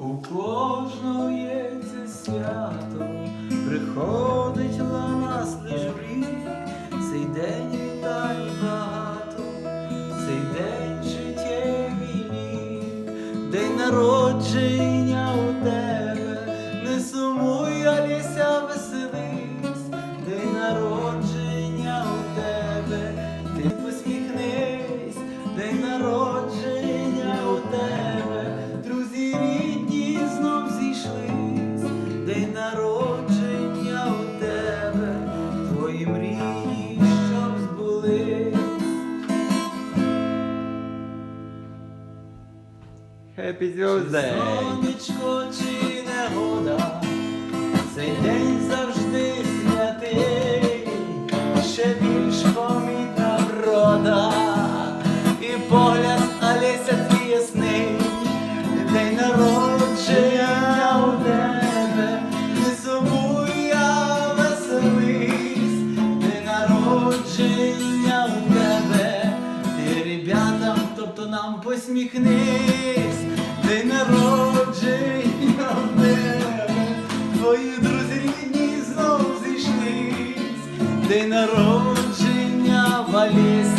У кожного є це свято, приходить ла нас лиш в рік, цей день вітає багато, цей день життєвий рік, день народження у тебе, не сумуй, Аліся, веселись, день народження у тебе, ти посміхнись, день народження Happy Tuesday! Сонечко чи негода, цей день завжди святий, ще то нам посміхнись, день народження в тебе, твої друзі рідні знов зійшлись, день народження валіс.